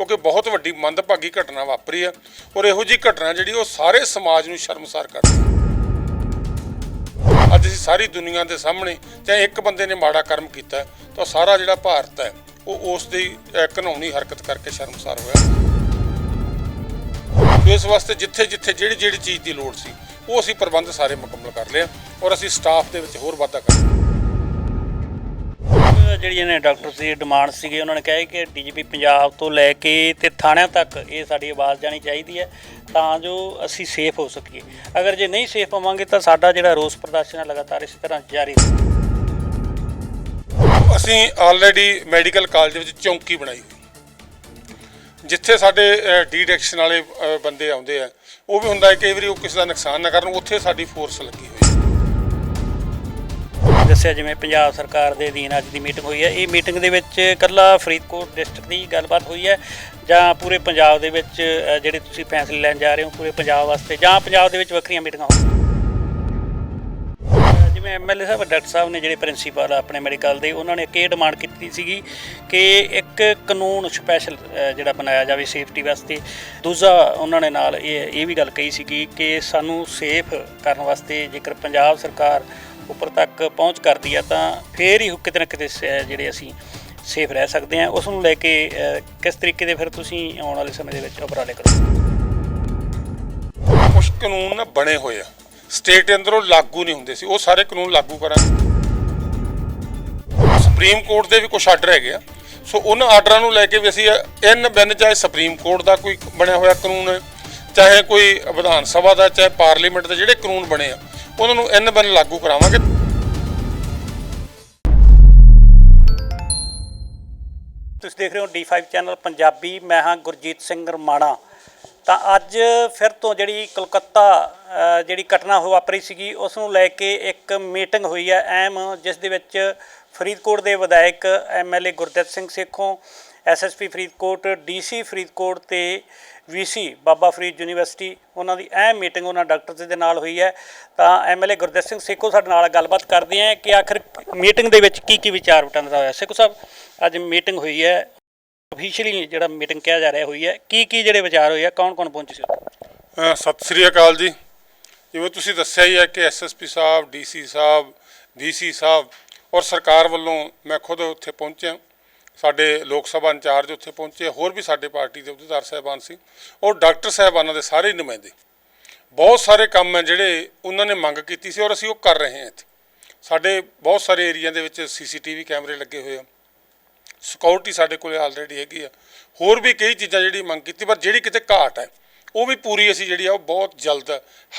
ਕਿਉਂਕਿ ਬਹੁਤ ਵੱਡੀ ਮੰਦਭਾਗੀ ਘਟਨਾ ਵਾਪਰੀ ਆ ਔਰ ਇਹੋ ਜੀ ਘਟਨਾ ਜਿਹੜੀ ਉਹ ਸਾਰੇ ਸਮਾਜ ਨੂੰ ਸ਼ਰਮਸਾਰ ਕਰਦੀ ਅੱਜ ਅਸੀਂ ਸਾਰੀ ਦੁਨੀਆ ਦੇ ਸਾਹਮਣੇ ਚਾਹੇ ਇੱਕ ਬੰਦੇ ਨੇ ਮਾੜਾ ਕਰਮ ਕੀਤਾ ਤਾਂ ਸਾਰਾ ਜਿਹੜਾ ਭਾਰਤ ਹੈ ਉਹ ਉਸ ਦੀ ਅਹ, ਹਰਕਤ ਕਰਕੇ ਸ਼ਰਮਸਾਰ ਹੋਇਆ। ਇਸ ਵਾਸਤੇ ਜਿੱਥੇ ਜਿੱਥੇ ਜਿਹੜੀ ਜਿਹੜੀ ਚੀਜ਼ ਦੀ ਲੋੜ ਸੀ ਉਹ ਅਸੀਂ ਪ੍ਰਬੰਧ ਸਾਰੇ ਮੁਕੰਮਲ ਕਰ ਲਿਆ ਔਰ ਅਸੀਂ ਸਟਾਫ ਦੇ ਵਿੱਚ ਹੋਰ ਵਾਧਾ ਕਰ ਲਿਆ ਜਿਹੜੀਆਂ ਨੇ ਡਾਕਟਰ ਦੀ ਡਿਮਾਂਡ ਸੀਗੇ, ਉਹਨਾਂ ਨੇ ਕਿਹਾ ਕਿ ਡੀਜੀਪੀ ਪੰਜਾਬ ਤੋਂ ਲੈ ਕੇ ਤੇ ਥਾਣਿਆਂ ਤੱਕ ਇਹ ਸਾਡੀ ਆਵਾਜ਼ ਜਾਣੀ ਚਾਹੀਦੀ ਹੈ ਤਾਂ ਜੋ ਅਸੀਂ ਸੇਫ ਹੋ ਸਕੀਏ। ਅਗਰ ਜੇ ਨਹੀਂ ਸੇਫ ਹੋਵਾਂਗੇ ਤਾਂ ਸਾਡਾ ਜਿਹੜਾ ਰੋਸ ਪ੍ਰਦਰਸ਼ਨ ਹੈ ਲਗਾਤਾਰ ਇਸ ਤਰ੍ਹਾਂ ਜਾਰੀ ਰਹੇਗਾ ਅਸੀਂ ਆਲਰੇਡੀ ਮੈਡੀਕਲ ਕਾਲਜ ਵਿੱਚ ਚੌਂਕੀ ਬਣਾਈ ਹੋਈ। ਜਿੱਥੇ ਸਾਡੇ ਡੀ ਡਿਰੈਕਸ਼ਨ ਵਾਲੇ ਬੰਦੇ ਆਉਂਦੇ ਆ, ਉਹ ਵੀ ਹੁੰਦਾ ਹੈ ਕਈ ਵਾਰੀ ਉਹ ਕਿਸੇ ਦਾ ਨੁਕਸਾਨ ਨਾ ਕਰਨ, ਉੱਥੇ ਸਾਡੀ ਫੋਰਸ ਲੱਗੀ। ਦੱਸਿਆ ਜਿਵੇਂ ਪੰਜਾਬ ਸਰਕਾਰ ਦੇ ਅਧੀਨ ਅੱਜ ਦੀ ਮੀਟਿੰਗ ਹੋਈ ਹੈ। ਇਹ ਮੀਟਿੰਗ ਦੇ ਵਿੱਚ ਇਕੱਲਾ ਫਰੀਦਕੋਟ ਡਿਸਟ੍ਰਿਕਟ ਦੀ ਗੱਲਬਾਤ ਹੋਈ ਹੈ ਜਾਂ ਪੂਰੇ ਪੰਜਾਬ ਦੇ ਵਿੱਚ ਜਿਹੜੇ ਤੁਸੀਂ ਫੈਸਲੇ ਲੈਣ ਜਾ ਰਹੇ ਹੋ ਪੂਰੇ ਪੰਜਾਬ ਵਾਸਤੇ ਜਾਂ ਪੰਜਾਬ ਦੇ ਵਿੱਚ ਵੱਖਰੀਆਂ ਮੀਟਿੰਗਾਂ ਹੋਣ। ਜਿਵੇਂ ਐਮਐਲਏ ਸਾਹਿਬ, ਡਾਕਟਰ ਸਾਹਿਬ ਨੇ ਜਿਹੜੇ ਪ੍ਰਿੰਸੀਪਲ ਆਪਣੇ ਮੈਡੀਕਲ ਦੇ, ਉਹਨਾਂ ਨੇ ਇੱਕ ਇਹ ਡਿਮਾਂਡ ਕੀਤੀ ਸੀਗੀ ਕਿ ਇੱਕ ਕਾਨੂੰਨ ਸਪੈਸ਼ਲ ਜਿਹੜਾ ਬਣਾਇਆ ਜਾਵੇ ਸੇਫਟੀ ਵਾਸਤੇ। ਦੂਜਾ ਉਹਨਾਂ ਨੇ ਨਾਲ ਇਹ ਇਹ ਵੀ ਗੱਲ ਕਹੀ ਸੀਗੀ ਕਿ ਸਾਨੂੰ ਸੇਫ ਕਰਨ ਵਾਸਤੇ ਜੇਕਰ ਪੰਜਾਬ ਸਰਕਾਰ ਉੱਪਰ ਤੱਕ ਪਹੁੰਚ ਕਰਦੀ ਆ, ਤਾਂ ਫੇਰ ਹੀ ਕਿਤੇ ਨਾ ਕਿਤੇ ਸ- ਜਿਹੜੇ ਅਸੀਂ ਸੇਫ ਰਹਿ ਸਕਦੇ ਹਾਂ ਉਸ ਨੂੰ ਲੈ ਕੇ ਕਿਸ ਤਰੀਕੇ ਦੇ ਫਿਰ ਤੁਸੀਂ ਆਉਣ ਵਾਲੇ ਸਮੇਂ ਦੇ ਵਿੱਚ ਉਪਰਾਲੇ ਕਰੋ ਕੁਝ ਕਾਨੂੰਨ ਨਾ ਬਣੇ ਹੋਏ ਆ। ਸਟੇਟ ਦੇ ਅੰਦਰੋਂ ਲਾਗੂ ਨਹੀਂ ਹੁੰਦੇ ਸੀ। ਉਹ ਸਾਰੇ ਕਾਨੂੰਨ ਲਾਗੂ ਕਰਾਂਗੇ। ਸੁਪਰੀਮ ਕੋਰਟ ਦੇ ਵੀ ਕੁਝ ਆਰਡਰ ਹੈਗੇ ਆ। ਸੋ ਉਹਨਾਂ ਆਰਡਰਾਂ ਨੂੰ ਲੈ ਕੇ ਵੀ ਅਸੀਂ ਇਨ ਬਿਨ ਚਾਹੇ ਸੁਪਰੀਮ ਕੋਰਟ ਦਾ ਕੋਈ ਬਣਿਆ ਹੋਇਆ ਕਾਨੂੰਨ, ਚਾਹੇ ਕੋਈ ਵਿਧਾਨ ਸਭਾ ਦਾ, ਚਾਹੇ ਪਾਰਲੀਮੈਂਟ ਦੇ, ਜਿਹੜੇ ਕਾਨੂੰਨ ਬਣੇ ਆ ਉਹਨਾਂ ਨੂੰ ਇਨ ਬਿਨ ਲਾਗੂ ਕਰਾਵਾਂਗੇ। ਤੁਸੀਂ ਦੇਖ ਰਹੇ ਹੋ D5 ਚੈਨਲ ਪੰਜਾਬੀ, ਮੈਂ ਹਾਂ ਗੁਰਜੀਤ ਸਿੰਘ ਰਮਾਣਾ। ਤਾਂ ਅੱਜ ਫਿਰ ਤੋਂ ਜਿਹੜੀ ਕਲਕੱਤਾ ਜਿਹੜੀ ਘਟਨਾ ਹੋ ਵਾਪਰੀ ਸੀਗੀ, ਉਸ ਨੂੰ ਲੈ ਕੇ ਇੱਕ ਮੀਟਿੰਗ ਹੋਈ ਹੈ। ਐਮ, ਜਿਸ ਦੇ ਵਿੱਚ ਫਰੀਦਕੋਟ ਦੇ ਵਿਧਾਇਕ MLA Gurdit Singh Sekhon SSP Faridkot, DC Faridkot ਤੇ ਵੀਸੀ ਬਾਬਾ ਫਰੀਦ ਯੂਨੀਵਰਸਿਟੀ, ਉਹਨਾਂ ਦੀ ਅਹਿਮ ਮੀਟਿੰਗ ਉਹਨਾਂ ਡਾਕਟਰਸ ਦੇ ਨਾਲ ਹੋਈ ਹੈ। ਤਾਂ ਐਮਐਲਏ ਗੁਰਦਿੱਤ ਸਿੰਘ ਸੇਖੋ ਸਾਡੇ ਨਾਲ ਗੱਲਬਾਤ ਕਰਦੇ ਆ ਕਿ ਆਖਰ ਮੀਟਿੰਗ ਦੇ ਵਿੱਚ ਕੀ ਕੀ ਵਿਚਾਰ ਵਟਾਂਦਰਾ ਹੋਇਆ। ਸੇਖੋ ਸਾਹਿਬ, ਅੱਜ ਮੀਟਿੰਗ ਹੋਈ ਹੈ। ਅਫੀਸ਼ੀਅਲੀ ਜਿਹੜਾ ਮੀਟਿੰਗ ਕਿਹਾ ਜਾ ਰਿਹਾ ਹੋਈ ਹੈ ਕੀ ਕੀ ਜਿਹੜੇ ਵਿਚਾਰ ਹੋਏ ਆ ਕੌਣ ਕੌਣ ਪਹੁੰਚੇ ਸੀ ਸਤਿ ਸ੍ਰੀ ਅਕਾਲ ਜੀ। ਜਿਵੇਂ ਤੁਸੀਂ ਦੱਸਿਆ ਹੀ ਹੈ ਕਿ ਐਸਐਸਪੀ ਸਾਹਿਬ ਡੀਸੀ ਸਾਹਿਬ, ਵੀਸੀ ਸਾਹਿਬ ਔਰ ਸਰਕਾਰ ਵੱਲੋਂ ਮੈਂ ਖੁਦ ਉੱਥੇ ਪਹੁੰਚਿਆ। ਸਾਡੇ ਲੋਕ ਸਭਾ ਇੰਚਾਰਜ ਉੱਥੇ ਪਹੁੰਚੇ, ਹੋਰ ਵੀ ਸਾਡੇ ਪਾਰਟੀ ਦੇ ਅਹੁਦੇਦਾਰ ਸਾਹਿਬਾਨ ਸੀ। ਔਰ ਡਾਕਟਰ ਸਾਹਿਬਾਨਾਂ ਦੇ ਸਾਰੇ ਨੁਮਾਇੰਦੇ। ਬਹੁਤ ਸਾਰੇ ਕੰਮ ਹੈ ਜਿਹੜੇ ਉਹਨਾਂ ਨੇ ਮੰਗ ਕੀਤੀ ਸੀ ਔਰ ਅਸੀਂ ਉਹ ਕਰ ਰਹੇ ਹਾਂ ਇੱਥੇ। ਸਾਡੇ ਬਹੁਤ ਸਾਰੇ ਏਰੀਆ ਦੇ ਵਿੱਚ ਸੀਸੀਟੀਵੀ ਕੈਮਰੇ ਲੱਗੇ ਹੋਏ ਆ। ਸਿਕਿਉਰਿਟੀ ਸਾਡੇ ਕੋਲੇ ਆਲਰੇਡੀ ਹੈਗੀ ਆ। ਹੋਰ ਵੀ ਕਈ ਚੀਜ਼ਾਂ ਜਿਹੜੀ ਮੰਗ ਕੀਤੀ, ਪਰ ਜਿਹੜੀ ਕਿਤੇ ਘਾਟ ਹੈ ਉਹ ਵੀ ਪੂਰੀ ਅਸੀਂ ਜਿਹੜੀ ਆ ਉਹ ਬਹੁਤ ਜਲਦ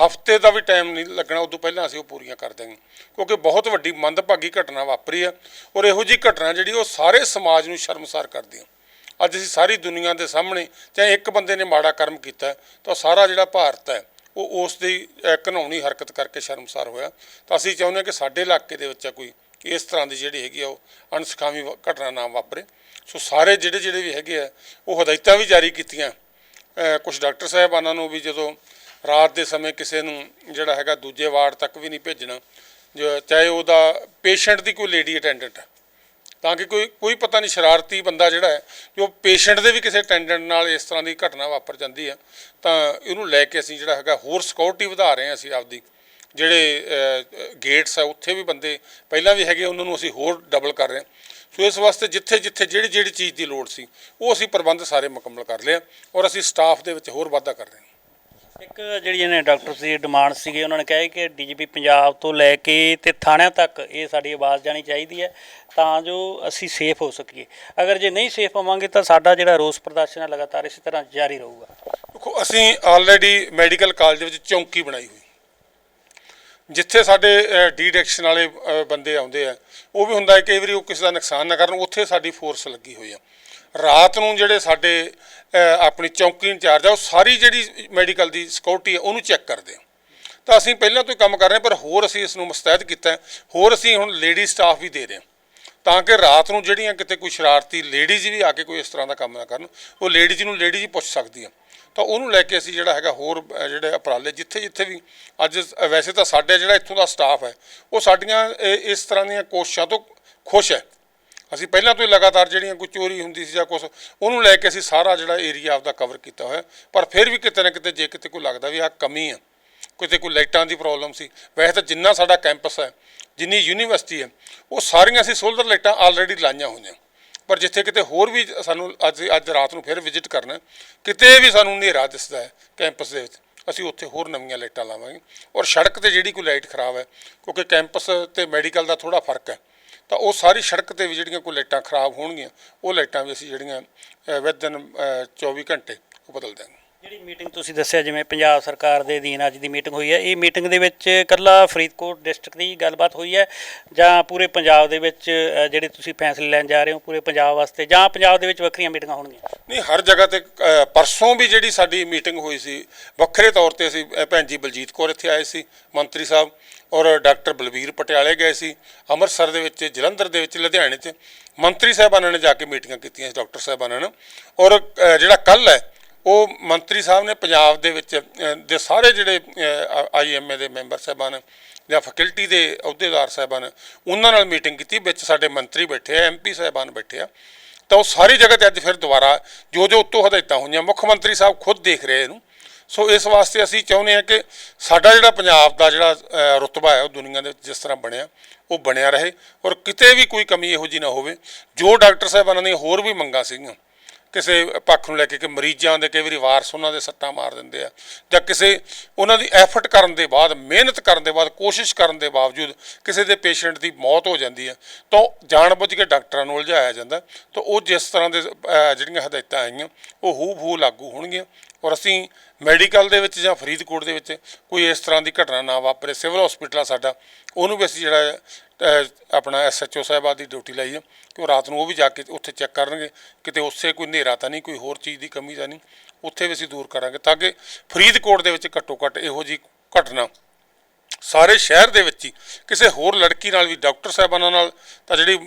ਹਫ਼ਤੇ ਦਾ ਵੀ ਟਾਈਮ ਨਹੀਂ ਲੱਗਣਾ ਉਦੋਂ ਪਹਿਲਾਂ ਅਸੀਂ ਉਹ ਪੂਰੀਆਂ ਕਰ ਦਾਂਗੇ ਕਿਉਂਕਿ ਬਹੁਤ ਵੱਡੀ ਮੰਦਭਾਗੀ ਘਟਨਾ ਵਾਪਰੀ ਆ ਔਰ ਇਹੋ ਜੀ ਘਟਨਾ ਜਿਹੜੀ ਉਹ ਸਾਰੇ ਸਮਾਜ ਨੂੰ ਸ਼ਰਮਸਾਰ ਕਰਦੀ ਆ। ਅੱਜ ਅਸੀਂ ਸਾਰੀ ਦੁਨੀਆ ਦੇ ਸਾਹਮਣੇ ਚਾਹੇ ਇੱਕ ਬੰਦੇ ਨੇ ਮਾੜਾ ਕਰਮ ਕੀਤਾ ਹੈ, ਤਾਂ ਸਾਰਾ ਜਿਹੜਾ ਭਾਰਤ ਹੈ ਉਹ ਉਸ ਦੀ ਅਹ, ਹਰਕਤ ਕਰਕੇ ਸ਼ਰਮਸਾਰ ਹੋਇਆ। ਤਾਂ ਅਸੀਂ ਚਾਹੁੰਦੇ ਹਾਂ ਕਿ ਸਾਡੇ ਇਲਾਕੇ ਦੇ ਵਿੱਚ ਕੋਈ ਇਸ ਤਰ੍ਹਾਂ ਦੀ ਜਿਹੜੀ ਹੈਗੀ ਆ ਉਹ ਅਣਸਖਾਵੀ ਵ- ਘਟਨਾ ਨਾ ਵਾਪਰੇ। ਸੋ ਸਾਰੇ ਜਿਹੜੇ ਜਿਹੜੇ ਵੀ ਹੈਗੇ ਆ ਉਹ ਹਦਾਇਤਾਂ ਵੀ ਜਾਰੀ ਕੀਤੀਆਂ। ਕੁਝ ਡਾਕਟਰ ਸਾਹਿਬਾਨਾਂ ਨੂੰ ਵੀ ਜਦੋਂ ਰਾਤ ਦੇ ਸਮੇਂ ਕਿਸੇ ਨੂੰ ਜਿਹੜਾ ਹੈਗਾ ਦੂਜੇ ਵਾਰਡ ਤੱਕ ਵੀ ਨਹੀਂ ਭੇਜਣਾ, ਜੋ ਚਾਹੇ ਉਹਦਾ ਪੇਸ਼ੈਂਟ ਦੀ ਕੋਈ ਲੇਡੀ ਅਟੈਂਡੈਂਟ ਹੈ, ਤਾਂ ਕਿ ਕੋਈ ਕੋਈ ਪਤਾ ਨਹੀਂ ਸ਼ਰਾਰਤੀ ਬੰਦਾ ਜਿਹੜਾ ਹੈ, ਜੋ ਪੇਸ਼ੈਂਟ ਦੇ ਵੀ ਕਿਸੇ ਅਟੈਂਡੈਂਟ ਨਾਲ ਇਸ ਤਰ੍ਹਾਂ ਦੀ ਘਟਨਾ ਵਾਪਰ ਜਾਂਦੀ ਹੈ, ਤਾਂ ਇਹਨੂੰ ਲੈ ਕੇ ਅਸੀਂ ਜਿਹੜਾ ਹੈਗਾ ਹੋਰ ਸਿਕਿਉਰਿਟੀ ਵਧਾ ਰਹੇ ਹਾਂ ਅਸੀਂ ਆਪਦੀ, ਜਿਹੜੇ ਗੇਟਸ ਆ, ਉੱਥੇ ਵੀ ਬੰਦੇ ਪਹਿਲਾਂ ਵੀ ਹੈਗੇ, ਉਹਨਾਂ ਨੂੰ ਅਸੀਂ ਹੋਰ ਡਬਲ ਕਰ ਰਹੇ ਹਾਂ। ਸੋ ਇਸ ਵਾਸਤੇ ਜਿੱਥੇ ਜਿੱਥੇ ਜਿਹੜੀ ਜਿਹੜੀ ਚੀਜ਼ ਦੀ ਲੋੜ ਸੀ ਉਹ ਅਸੀਂ ਪ੍ਰਬੰਧ ਸਾਰੇ ਮੁਕੰਮਲ ਕਰ ਲਏ ਆ ਔਰ ਅਸੀਂ ਸਟਾਫ ਦੇ ਵਿੱਚ ਹੋਰ ਵਾਧਾ ਕਰ ਰਹੇ ਹਾਂ। ਇੱਕ ਜਿਹੜੀ ਨੇ ਡਾਕਟਰ ਦੀ ਡਿਮਾਂਡ ਸੀਗੀ ਉਹਨਾਂ ਨੇ ਕਿਹਾ ਕਿ ਡੀਜੀਪੀ ਪੰਜਾਬ ਤੋਂ ਲੈ ਕੇ ਤੇ ਥਾਣਿਆਂ ਤੱਕ ਇਹ ਸਾਡੀ ਆਵਾਜ਼ ਜਾਣੀ ਚਾਹੀਦੀ ਹੈ ਤਾਂ ਜੋ ਅਸੀਂ ਸੇਫ ਹੋ ਸਕੀਏ। ਅਗਰ ਜੇ ਨਹੀਂ ਸੇਫ ਹੋਵਾਂਗੇ ਤਾਂ ਸਾਡਾ ਜਿਹੜਾ ਰੋਸ ਪ੍ਰਦਰਸ਼ਨ ਹੈ ਲਗਾਤਾਰ ਇਸੇ ਤਰ੍ਹਾਂ ਜਾਰੀ ਰਹੂਗਾ। ਦੇਖੋ ਅਸੀਂ ਆਲਰੇਡੀ ਮੈਡੀਕਲ ਕਾਲਜ ਵਿੱਚ ਚੌਂਕੀ ਬਣਾਈ ਹੋਈ ਜਿੱਥੇ ਸਾਡੇ ਡੀਡੈਕਸ਼ਨ ਵਾਲੇ ਬੰਦੇ ਆਉਂਦੇ ਆ, ਉਹ ਵੀ ਹੁੰਦਾ ਹੈ ਕਈ ਵਾਰੀ ਉਹ ਕਿਸੇ ਦਾ ਨੁਕਸਾਨ ਨਾ ਕਰਨ, ਉੱਥੇ ਸਾਡੀ ਫੋਰਸ ਲੱਗੀ ਹੋਈ ਆ। ਰਾਤ ਨੂੰ ਜਿਹੜੇ ਸਾਡੇ ਆਪਣੀ ਚੌਂਕੀ ਇੰਚਾਰਜ ਆ, ਉਹ ਸਾਰੀ ਜਿਹੜੀ ਮੈਡੀਕਲ ਦੀ ਸਿਕਿਉਰਿਟੀ ਆ, ਉਹਨੂੰ ਚੈੱਕ ਕਰਦੇ ਆ। ਤਾਂ ਅਸੀਂ ਪਹਿਲਾਂ ਤੋਂ ਹੀ ਕੰਮ ਕਰ ਰਹੇ ਪਰ ਹੋਰ ਅਸੀਂ ਇਸ ਨੂੰ ਮੁਸਤੈਦ ਕੀਤਾ ਹੋਰ ਅਸੀਂ ਹੁਣ ਲੇਡੀ ਸਟਾਫ ਵੀ ਦੇ ਰਹੇ ਹਾਂ। ਤਾਂ ਕਿ ਰਾਤ ਨੂੰ ਜਿਹੜੀਆਂ ਕਿਤੇ ਕੋਈ ਸ਼ਰਾਰਤੀ ਲੇਡੀਜ਼ ਵੀ ਆ ਕੇ ਕੋਈ ਇਸ ਤਰ੍ਹਾਂ ਦਾ ਕੰਮ ਨਾ ਕਰਨ, ਉਹ ਲੇਡੀਜ਼ ਨੂੰ ਲੇਡੀਜ਼ ਪੁੱਛ ਸਕਦੀ ਆ ਤਾਂ ਉਹਨੂੰ ਲੈ ਕੇ ਅਸੀਂ ਜਿਹੜਾ ਹੈਗਾ ਹੋਰ ਜਿਹੜੇ ਉਪਰਾਲੇ ਜਿੱਥੇ ਜਿੱਥੇ ਵੀ ਅੱਜ ਵੈਸੇ ਤਾਂ ਸਾਡੇ ਜਿਹੜਾ ਇੱਥੋਂ ਦਾ ਸਟਾਫ ਹੈ, ਉਹ ਸਾਡੀਆਂ ਇਸ ਤਰ੍ਹਾਂ ਦੀਆਂ ਕੋਸ਼ਿਸ਼ਾਂ ਤੋਂ ਖੁਸ਼ ਹੈ। ਅਸੀਂ ਪਹਿਲਾਂ ਤੋਂ ਹੀ ਲਗਾਤਾਰ ਜਿਹੜੀਆਂ ਕੋਈ ਚੋਰੀ ਹੁੰਦੀ ਸੀ ਜਾਂ ਕੁਝ ਉਹਨੂੰ ਲੈ ਕੇ ਅਸੀਂ ਸਾਰਾ ਜਿਹੜਾ ਏਰੀਆ ਆਪਦਾ ਕਵਰ ਕੀਤਾ ਹੋਇਆ। ਪਰ ਫਿਰ ਵੀ ਕਿਤੇ ਨਾ ਕਿਤੇ, ਜੇ ਕਿਤੇ ਕੋਈ ਲੱਗਦਾ ਵੀ ਆਹ ਕਮੀ ਆ, ਕਿਤੇ ਕੋਈ ਲਾਈਟਾਂ ਦੀ ਪ੍ਰੋਬਲਮ ਸੀ, ਵੈਸੇ ਤਾਂ ਜਿੰਨਾ ਸਾਡਾ ਕੈਂਪਸ ਹੈ, ਜਿੰਨੀ ਯੂਨੀਵਰਸਿਟੀ ਹੈ, ਉਹ ਸਾਰੀਆਂ ਅਸੀਂ ਸੋਲਰ ਲਾਈਟਾਂ ਆਲਰੇਡੀ ਲਾਈਆਂ ਹੋਈਆਂ। ਪਰ ਜਿੱਥੇ ਕਿਤੇ ਹੋਰ ਵੀ ਸਾਨੂੰ ਅੱਜ ਅੱਜ ਰਾਤ ਨੂੰ ਫਿਰ ਵਿਜ਼ਿਟ ਕਰਨਾ, ਕਿਤੇ ਵੀ ਸਾਨੂੰ ਹਨੇਰਾ ਦਿਸਦਾ ਹੈ ਕੈਂਪਸ ਦੇ ਵਿੱਚ, ਅਸੀਂ ਉੱਥੇ ਹੋਰ ਨਵੀਆਂ ਲਾਈਟਾਂ ਲਾਵਾਂਗੇ। ਔਰ ਸੜਕ ਤੇ ਜਿਹੜੀ ਕੋਈ ਲਾਈਟ ਖਰਾਬ ਹੈ, ਕਿਉਂਕਿ ਕੈਂਪਸ ਤੇ ਮੈਡੀਕਲ ਦਾ ਥੋੜਾ ਫ਼ਰਕ ਹੈ, ਤਾਂ ਉਹ ਸਾਰੀ ਸੜਕ ਤੇ ਵੀ ਜਿਹੜੀਆਂ ਕੋਈ ਲਾਈਟਾਂ ਖਰਾਬ ਹੋਣਗੀਆਂ, ਉਹ ਲਾਈਟਾਂ ਵੀ ਅਸੀਂ ਜਿਹੜੀਆਂ ਵਿਦਨ 24 ਘੰਟੇ ਉਹ ਬਦਲ ਦਿਆਂਗੇ। ਜਿਹੜੀ ਮੀਟਿੰਗ ਤੁਸੀਂ ਦੱਸਿਆ ਜਿਵੇਂ ਪੰਜਾਬ ਸਰਕਾਰ ਦੇ ਅਧੀਨ ਅੱਜ ਦੀ ਮੀਟਿੰਗ ਹੋਈ ਹੈ ਇਹ ਮੀਟਿੰਗ ਦੇ ਵਿੱਚ ਇਕੱਲਾ ਫਰੀਦਕੋਟ ਡਿਸਟ੍ਰਿਕਟ ਦੀ ਗੱਲਬਾਤ ਹੋਈ ਹੈ ਜਾਂ ਪੂਰੇ ਪੰਜਾਬ ਦੇ ਵਿੱਚ ਜਿਹੜੇ ਤੁਸੀਂ ਫੈਸਲੇ ਲੈਣ ਜਾ ਰਹੇ ਹੋ ਪੂਰੇ ਪੰਜਾਬ ਵਾਸਤੇ ਜਾਂ ਪੰਜਾਬ ਦੇ ਵਿੱਚ ਵੱਖਰੀਆਂ ਮੀਟਿੰਗਾਂ ਹੋਣਗੀਆਂ? ਨਹੀਂ ਹਰ ਜਗ੍ਹਾ ਤੇ ਅ, ਪਰਸੋਂ ਵੀ ਜਿਹੜੀ ਸਾਡੀ ਮੀਟਿੰਗ ਹੋਈ ਸੀ ਵੱਖਰੇ ਤੌਰ ਤੇ ਅਸੀਂ ਅ, ਭੈਣ ਜੀ ਬਲਜੀਤ ਕੌਰ ਇੱਥੇ ਆਏ ਸੀ ਮੰਤਰੀ ਸਾਹਿਬ ਔਰ ਡਾਕਟਰ ਬਲਬੀਰ ਪਟਿਆਲੇ ਗਏ ਸੀ ਅੰਮ੍ਰਿਤਸਰ ਦੇ ਵਿੱਚ ਜਲੰਧਰ ਦੇ ਵਿੱਚ ਲੁਧਿਆਣੇ 'ਚ ਮੰਤਰੀ ਸਾਹਿਬਾਨਾਂ ਨੇ ਜਾ ਕੇ ਮੀਟਿੰਗਾਂ ਕੀਤੀਆਂ ਸੀ ਡਾਕਟਰ ਸਾਹਿਬਾਨਾਂ ਨਾਲ ਔਰ ਅ, ਜਿਹੜਾ ਕੱਲ ਹੈ ਉਹ ਮੰਤਰੀ ਸਾਹਿਬ ਨੇ ਪੰਜਾਬ ਦੇ ਵਿੱਚ ਦੇ ਸਾਰੇ ਜਿਹੜੇ ਆਈਐਮਏ ਦੇ ਮੈਂਬਰ ਸਾਹਿਬਾਨ ਜਾਂ ਫੈਕਲਟੀ ਦੇ ਅਹੁਦੇਦਾਰ ਸਾਹਿਬਾਨ ਉਹਨਾਂ ਨਾਲ ਮੀਟਿੰਗ ਕੀਤੀ ਵਿੱਚ ਸਾਡੇ ਮੰਤਰੀ ਬੈਠੇ ਆ ਐਮਪੀ ਸਾਹਿਬਾਨ ਬੈਠੇ ਆ। ਤਾਂ ਉਹ ਸਾਰੀ ਜਗ੍ਹਾ ਤੇ ਅੱਜ ਫਿਰ ਦੁਬਾਰਾ ਜੋ ਜੋ ਉੱਤੋਂ ਹਦਾਇਤਾਂ ਹੋਈਆਂ ਮੁੱਖ ਮੰਤਰੀ ਸਾਹਿਬ ਖੁਦ ਦੇਖ ਰਹੇ ਇਹਨੂੰ। ਸੋ ਇਸ ਵਾਸਤੇ ਅਸੀਂ ਚਾਹੁੰਦੇ ਹਾਂ ਕਿ ਸਾਡਾ ਜਿਹੜਾ ਪੰਜਾਬ ਦਾ ਜਿਹੜਾ ਅ, ਰੁਤਬਾ ਹੈ ਉਹ ਦੁਨੀਆ ਦੇ ਵਿੱਚ ਜਿਸ ਤਰ੍ਹਾਂ ਬਣਿਆ ਉਹ ਬਣਿਆ ਰਹੇ। ਔਰ ਕਿਤੇ ਵੀ ਕੋਈ ਕਮੀ ਇਹੋ ਜਿਹੀ ਨਾ ਹੋਵੇ। ਜੋ ਡਾਕਟਰ ਸਾਹਿਬਾਨਾਂ ਦੀਆਂ ਹੋਰ ਵੀ ਮੰਗਾਂ ਸੀਗੀਆਂ ਕਿਸੇ ਪੱਖ ਨੂੰ ਲੈ ਕੇ ਕਿ ਮਰੀਜ਼ਾਂ ਦੇ ਕਈ ਵਾਰੀ ਵਾਰਸ ਉਹਨਾਂ ਦੇ ਸੱਟਾਂ ਮਾਰ ਦਿੰਦੇ ਆ, ਜਾਂ ਕਿਸੇ ਉਹਨਾਂ ਦੀ ਐਫਰਟ ਕਰਨ ਦੇ ਬਾਅਦ, ਮਿਹਨਤ ਕਰਨ ਦੇ ਬਾਅਦ, ਕੋਸ਼ਿਸ਼ ਕਰਨ ਦੇ ਬਾਵਜੂਦ ਕਿਸੇ ਦੇ ਪੇਸ਼ੈਂਟ ਦੀ ਮੌਤ ਹੋ ਜਾਂਦੀ ਹੈ ਤਾਂ ਜਾਣਬੁੱਝ ਕੇ ਡਾਕਟਰਾਂ ਨੂੰ ਉਲਝਾਇਆ ਜਾਂਦਾ, ਤਾਂ ਉਹ ਜਿਸ ਤਰ੍ਹਾਂ ਦੇ ਜਿਹੜੀਆਂ ਹਦਾਇਤਾਂ ਆਈਆਂ, ਉਹ ਹੂ ਹੂ ਲਾਗੂ ਹੋਣਗੀਆਂ, ਔਰ ਅਸੀਂ ਮੈਡੀਕਲ ਦੇ ਵਿੱਚ ਜਾਂ ਫਰੀਦਕੋਟ ਦੇ ਵਿੱਚ ਕੋਈ ਇਸ ਤਰ੍ਹਾਂ ਦੀ ਘਟਨਾ ਨਾ ਵਾਪਰੇ, ਸਿਵਲ ਹਸਪੀਟਲ ਆ ਸਾਡਾ, ਉਹਨੂੰ ਵੀ ਅਸੀਂ ਜਿਹੜਾ ਆਪਣਾ ਐਸਐਚਓ ਸਾਹਿਬਾਂ ਦੀ ਡਿਊਟੀ ਲਾਈ ਹੈ ਕਿ ਉਹ ਰਾਤ ਨੂੰ ਉਹ ਵੀ ਜਾ ਕੇ ਉੱਥੇ ਚੈੱਕ ਕਰਨਗੇ। ਕਿਤੇ ਉਸੇ ਕੋਈ ਹਨੇਰਾ ਤਾਂ ਨਹੀਂ, ਕੋਈ ਹੋਰ ਚੀਜ਼ ਦੀ ਕਮੀ ਤਾਂ ਨਹੀਂ। ਉੱਥੇ ਵੀ ਅਸੀਂ ਦੂਰ ਕਰਾਂਗੇ ਤਾਂ ਕਿ ਫਰੀਦਕੋਟ ਦੇ ਵਿੱਚ ਘੱਟੋ ਘੱਟ ਇਹੋ ਜੀ ਘਟਨਾ ਸਾਰੇ ਸ਼ਹਿਰ ਦੇ ਵਿੱਚ ਹੀ ਕਿਸੇ ਹੋਰ ਲੜਕੀ ਨਾਲ ਵੀ, ਡਾਕਟਰ ਸਾਹਿਬਾਨਾਂ ਨਾਲ ਤਾਂ ਜਿਹੜੀ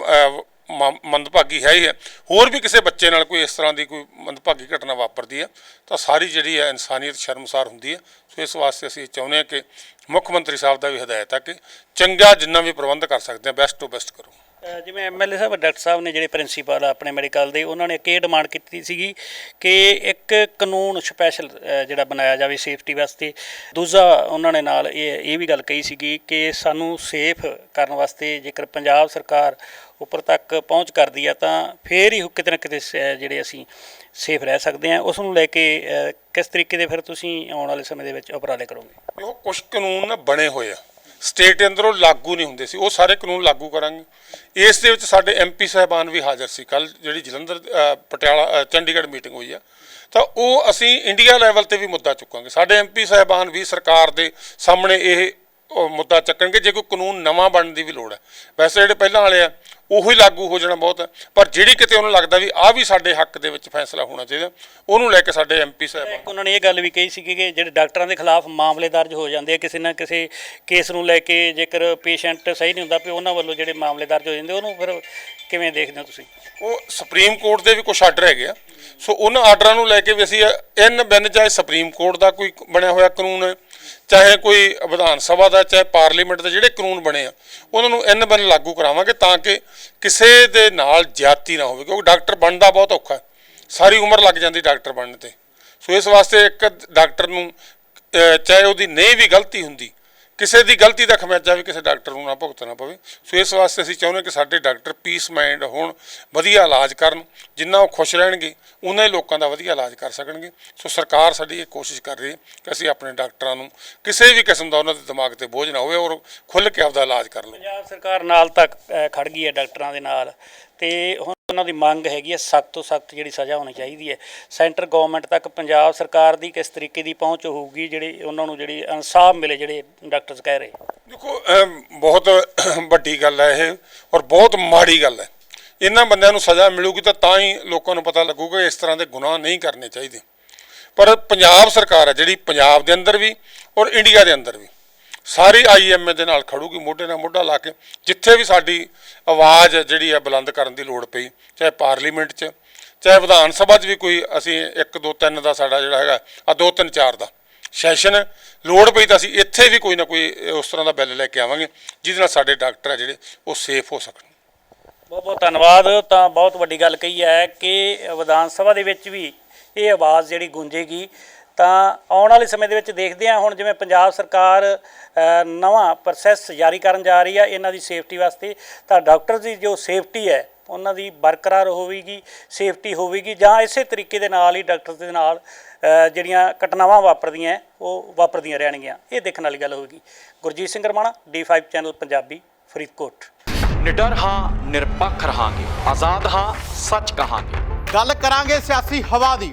ਮੰਦਭਾਗੀ ਹੈ ਹੀ ਹੈ। ਹੋਰ ਵੀ ਕਿਸੇ ਬੱਚੇ ਨਾਲ ਕੋਈ ਇਸ ਤਰ੍ਹਾਂ ਦੀ ਕੋਈ ਮੰਦਭਾਗੀ ਘਟਨਾ ਵਾਪਰਦੀ ਹੈ, ਤਾਂ ਸਾਰੀ ਜਿਹੜੀ ਹੈ ਇਨਸਾਨੀਅਤ ਸ਼ਰਮਸਾਰ ਹੁੰਦੀ ਹੈ। ਸੋ ਇਸ ਵਾਸਤੇ ਅਸੀਂ ਚਾਹੁੰਦੇ ਹਾਂ ਕਿ ਮੁੱਖ ਮੰਤਰੀ ਸਾਹਿਬ ਦਾ ਵੀ ਹਦਾਇਤ ਹੈ ਕਿ ਚੰਗਾ ਜਿੰਨਾ ਵੀ ਪ੍ਰਬੰਧ ਕਰ ਸਕਦੇ ਆ ਬੈਸਟ ਤੋਂ ਬੈਸਟ ਕਰੋ। ਜਿਵੇਂ ਐਮਐਲਏ ਸਾਹਿਬ, ਡਾਕਟਰ ਸਾਹਿਬ ਨੇ ਜਿਹੜੇ ਪ੍ਰਿੰਸੀਪਲ ਆ ਆਪਣੇ ਮੈਡੀਕਲ ਦੇ, ਉਹਨਾਂ ਨੇ ਇੱਕ ਇਹ ਡਿਮਾਂਡ ਕੀਤੀ ਸੀਗੀ ਕਿ ਇੱਕ ਕਾਨੂੰਨ ਸਪੈਸ਼ਲ ਜਿਹੜਾ ਬਣਾਇਆ ਜਾਵੇ ਸੇਫਟੀ ਵਾਸਤੇ। ਦੂਜਾ ਉਹਨਾਂ ਨੇ ਨਾਲ ਇਹ ਇਹ ਵੀ ਗੱਲ ਕਹੀ ਸੀਗੀ ਕਿ ਸਾਨੂੰ ਸੇਫ ਕਰਨ ਵਾਸਤੇ ਜੇਕਰ ਪੰਜਾਬ ਸਰਕਾਰ ਉੱਪਰ ਤੱਕ ਪਹੁੰਚ ਕਰਦੀ ਆ, ਤਾਂ ਫੇਰ ਹੀ ਕਿਤੇ ਨਾ ਕਿਤੇ ਸ- ਜਿਹੜੇ ਅਸੀਂ ਸੇਫ ਰਹਿ ਸਕਦੇ ਹਾਂ ਉਸ ਨੂੰ ਲੈ ਕੇ ਕਿਸ ਤਰੀਕੇ ਦੇ ਫਿਰ ਤੁਸੀਂ ਆਉਣ ਵਾਲੇ ਸਮੇਂ ਦੇ ਵਿੱਚ ਉਪਰਾਲੇ ਕਰੋਗੇ? ਉਹ ਕੁਝ ਕਾਨੂੰਨ ਬਣੇ ਹੋਏ ਆ। ਸਟੇਟ ਦੇ ਅੰਦਰੋਂ ਲਾਗੂ ਨਹੀਂ ਹੁੰਦੇ ਸੀ। ਉਹ ਸਾਰੇ ਕਾਨੂੰਨ ਲਾਗੂ ਕਰਾਂਗੇ। ਇਸ ਦੇ ਵਿੱਚ ਸਾਡੇ ਐਮਪੀ ਸਾਹਿਬਾਨ ਵੀ ਹਾਜ਼ਰ ਸੀ। ਕੱਲ ਜਿਹੜੀ ਜਲੰਧਰ ਪਟਿਆਲਾ ਚੰਡੀਗੜ੍ਹ ਮੀਟਿੰਗ ਹੋਈ ਆ। ਤਾਂ ਉਹ ਅਸੀਂ ਇੰਡੀਆ ਲੈਵਲ ਤੇ ਵੀ ਮੁੱਦਾ ਚੁੱਕਾਂਗੇ। ਸਾਡੇ ਐਮਪੀ ਸਾਹਿਬਾਨ ਵੀ ਸਰਕਾਰ ਦੇ ਸਾਹਮਣੇ ਇਹ ਮੁੱਦਾ ਚੱਕਣਗੇ ਜੇ ਕੋਈ ਕਾਨੂੰਨ ਨਵਾਂ ਬਣਨ ਦੀ ਵੀ ਲੋੜ ਹੈ। ਵੈਸੇ ਜਿਹੜੇ ਪਹਿਲਾਂ ਵਾਲੇ ਆ ਉਹੀ ਲਾਗੂ ਹੋ ਜਾਣਾ ਬਹੁਤ ਹੈ। ਪਰ ਜਿਹੜੀ ਕਿਤੇ ਉਹਨੂੰ ਲੱਗਦਾ ਵੀ ਆ ਵੀ ਸਾਡੇ ਹੱਕ ਦੇ ਵਿੱਚ ਫੈਸਲਾ ਹੋਣਾ ਚਾਹੀਦਾ ਉਹਨੂੰ ਲੈ ਕੇ ਸਾਡੇ ਐਮਪੀ ਸਾਹਿਬਾਨ ਇੱਕ ਉਹਨਾਂ ਨੇ ਇਹ ਗੱਲ ਵੀ ਕਹੀ ਸੀ ਕਿ ਜਿਹੜੇ ਡਾਕਟਰਾਂ ਦੇ ਖਿਲਾਫ ਮਾਮਲੇ ਦਰਜ ਹੋ ਜਾਂਦੇ ਆ ਕਿਸੇ ਨਾ ਕਿਸੇ ਕੇਸ ਨੂੰ ਲੈ ਕੇ ਜੇਕਰ ਪੇਸ਼ੈਂਟ ਸਹੀ ਨਹੀਂ ਹੁੰਦਾ ਵੀ ਉਹਨਾਂ ਵੱਲੋਂ ਜਿਹੜੇ ਮਾਮਲੇ ਦਰਜ ਹੋ ਜਾਂਦੇ ਉਹਨੂੰ ਫਿਰ ਕਿਵੇਂ ਦੇਖਦੇ ਹੋ ਤੁਸੀਂ? ਉਹ ਸੁਪਰੀਮ ਕੋਰਟ ਦੇ ਵੀ ਕੁਝ ਆਰਡਰ ਹੈਗੇ ਆ। ਸੋ ਉਹਨਾਂ ਆਰਡਰਾਂ ਨੂੰ ਲੈ ਕੇ ਵੀ ਅਸੀਂ ਇਨ ਬਿਨ ਚਾਹੇ ਸੁਪਰੀਮ ਕੋਰਟ ਦਾ ਕੋਈ ਬਣਿਆ ਹੋਇਆ ਕਾਨੂੰਨ ਹੈ ਚਾਹੇ ਕੋਈ ਵਿਧਾਨ ਸਭਾ ਦਾ, ਚਾਹੇ ਪਾਰਲੀਮੈਂਟ ਦਾ, ਜਿਹੜੇ ਕਾਨੂੰਨ ਬਣੇ ਆ, ਉਹਨਾਂ ਨੂੰ ਇਨ ਬਿਨ ਲਾਗੂ ਕਰਾਵਾਂਗੇ ਤਾਂ ਕਿ ਕਿਸੇ ਦੇ ਨਾਲ ਜ਼ਿਆਦਤੀ ਨਾ ਹੋਵੇ, ਕਿਉਂਕਿ ਡਾਕਟਰ ਬਣਦਾ ਬਹੁਤ ਔਖਾ ਸਾਰੀ ਉਮਰ ਲੱਗ ਜਾਂਦੀ ਡਾਕਟਰ ਬਣਨ ਤੇ। ਸੋ ਇਸ ਵਾਸਤੇ ਇੱਕ ਡਾਕਟਰ ਨੂੰ ਚਾਹੇ ਉਹਦੀ ਨਹੀਂ ਵੀ ਗਲਤੀ ਹੁੰਦੀ ਕਿਸੇ ਦੀ ਗਲਤੀ ਦਾ ਖਮਿਆਜਾ ਵੀ ਕਿਸੇ ਡਾਕਟਰ ਨੂੰ ਨਾ ਭੁਗਤਣਾ ਪਵੇ। ਸੋ ਇਸ ਵਾਸਤੇ ਅਸੀਂ ਚਾਹੁੰਦੇ ਕਿ ਸਾਡੇ ਡਾਕਟਰ ਪੀਸ ਮਾਈਂਡ ਹੋਣ, ਵਧੀਆ ਇਲਾਜ ਕਰਨ, ਜਿੰਨਾ ਉਹ ਖੁਸ਼ ਰਹਿਣਗੇ ਉਨਾ ਹੀ ਲੋਕਾਂ ਦਾ ਵਧੀਆ ਇਲਾਜ ਕਰ ਸਕਣਗੇ। ਸੋ ਸਰਕਾਰ ਸਾਡੀ ਇਹ ਕੋਸ਼ਿਸ਼ ਕਰ ਰਹੀ ਹੈ ਕਿ ਅਸੀਂ ਆਪਣੇ ਡਾਕਟਰਾਂ ਨੂੰ ਕਿਸੇ ਵੀ ਕਿਸਮ ਦਾ ਉਹਨਾਂ ਦੇ ਦਿਮਾਗ ਤੇ ਬੋਝ ਨਾ ਹੋਵੇ ਔਰ ਖੁੱਲ੍ਹ ਕੇ ਆਪਦਾ ਇਲਾਜ ਕਰ ਲਓ ਪੰਜਾਬ ਸਰਕਾਰ ਨਾਲ ਤੱਕ ਖੜ ਗਈ ਹੈ ਡਾਕਟਰਾਂ ਦੇ ਨਾਲ। ਤੇ ਹੁਣ ਉਹਨਾਂ ਦੀ ਮੰਗ ਹੈਗੀ ਹੈ ਸਖਤ ਤੋਂ ਸਖਤ ਜਿਹੜੀ ਸਜ਼ਾ ਹੋਣੀ ਚਾਹੀਦੀ ਹੈ। ਸੈਂਟਰ ਗਵਰਨਮੈਂਟ ਤੱਕ ਪੰਜਾਬ ਸਰਕਾਰ ਦੀ ਕਿਸ ਤਰੀਕੇ ਦੀ ਪਹੁੰਚ ਹੋਊਗੀ, ਜਿਹੜੀ ਉਹਨਾਂ ਨੂੰ ਜਿਹੜੀ ਇਨਸਾਫ ਮਿਲੇ ਜਿਹੜੇ ਡਾਕਟਰਸ ਕਹਿ ਰਹੇ? ਦੇਖੋ ਬਹੁਤ ਵੱਡੀ ਗੱਲ ਹੈ ਇਹ ਔਰ ਬਹੁਤ ਮਾੜੀ ਗੱਲ ਹੈ। ਇਹਨਾਂ ਬੰਦਿਆਂ ਨੂੰ ਸਜ਼ਾ ਮਿਲੂਗੀ ਤਾਂ ਤਾਂ ਹੀ ਲੋਕਾਂ ਨੂੰ ਪਤਾ ਲੱਗੂਗਾ ਇਸ ਤਰ੍ਹਾਂ ਦੇ ਗੁਨਾਹ ਨਹੀਂ ਕਰਨੇ ਚਾਹੀਦੇ। ਪਰ ਪੰਜਾਬ ਸਰਕਾਰ ਹੈ ਜਿਹੜੀ ਪੰਜਾਬ ਦੇ ਅੰਦਰ ਵੀ ਔਰ ਇੰਡੀਆ ਦੇ ਅੰਦਰ ਵੀ। ਸਾਰੀ ਆਈਐਮਏ ਦੇ ਨਾਲ ਖੜੂਗੀ, ਮੋਢੇ ਨਾਲ ਮੋਢਾ ਲਾ ਕੇ, ਜਿੱਥੇ ਵੀ ਸਾਡੀ ਆਵਾਜ਼ ਜਿਹੜੀ ਹੈ ਬੁਲੰਦ ਕਰਨ ਦੀ ਲੋੜ ਪਈ, ਚਾਹੇ ਪਾਰਲੀਮੈਂਟ 'ਚ, ਚਾਹੇ ਵਿਧਾਨ ਸਭਾ 'ਚ ਵੀ ਕੋਈ ਅਸੀਂ 1 2 3 ਦਾ ਸਾਡਾ ਜਿਹੜਾ ਹੈਗਾ, ਆ 2 3 4 ਦਾ ਸੈਸ਼ਨ ਲੋੜ ਪਈ ਤਾਂ ਅਸੀਂ ਇੱਥੇ ਵੀ ਕੋਈ ਨਾ ਕੋਈ ਉਸ ਤਰ੍ਹਾਂ ਦਾ ਬਿੱਲ ਲੈ ਕੇ ਆਵਾਂਗੇ, ਜਿਹਦੇ ਨਾਲ ਸਾਡੇ ਡਾਕਟਰ ਆ ਜਿਹੜੇ, ਉਹ ਸੇਫ ਹੋ ਸਕਣ। ਬਹੁਤ ਬਹੁਤ ਧੰਨਵਾਦ। ਤਾਂ ਬਹੁਤ ਵੱਡੀ ਗੱਲ ਕਹੀ ਹੈ ਕਿ ਵਿਧਾਨ ਸਭਾ ਦੇ ਵਿੱਚ ਵੀ ਇਹ ਆਵਾਜ਼ ਜਿਹੜੀ ਗੂੰਜੇਗੀ ਤਾਂ ਆਉਣ ਵਾਲੇ ਸਮੇਂ ਦੇ ਵਿੱਚ ਦੇਖਦੇ ਹਾਂ ਹੁਣ ਜਿਵੇਂ ਪੰਜਾਬ ਸਰਕਾਰ ਨਵਾਂ ਪ੍ਰੋਸੈਸ ਜਾਰੀ ਕਰਨ ਜਾ ਰਹੀ ਹੈ ਇਹਨਾਂ ਦੀ ਸੇਫਟੀ ਵਾਸਤੇ ਤਾਂ ਡਾਕਟਰ ਦੀ ਜੋ ਸੇਫਟੀ ਹੈ ਉਹਨਾਂ ਦੀ ਬਰਕਰਾਰ ਹੋਵੇਗੀ ਸੇਫਟੀ ਹੋਵੇਗੀ ਜਾਂ ਇਸੇ ਤਰੀਕੇ ਦੇ ਨਾਲ ਹੀ ਡਾਕਟਰ ਦੇ ਨਾਲ ਜਿਹੜੀਆਂ ਘਟਨਾਵਾਂ ਵਾਪਰਦੀਆਂ ਉਹ ਵਾਪਰਦੀਆਂ ਰਹਿਣਗੀਆਂ। ਇਹ ਦੇਖਣ ਵਾਲੀ ਗੱਲ ਹੋਵੇਗੀ। Gurjeet Singh Ramana D5 channel Punjabi Faridkot. ਨਿਡਰ ਹਾਂ ਨਿਰਪੱਖ ਰਹਾਂਗੇ। ਆਜ਼ਾਦ ਹਾਂ ਸੱਚ ਕਹਾਂਗੇ। ਗੱਲ ਕਰਾਂਗੇ ਸਿਆਸੀ ਹਵਾ ਦੀ।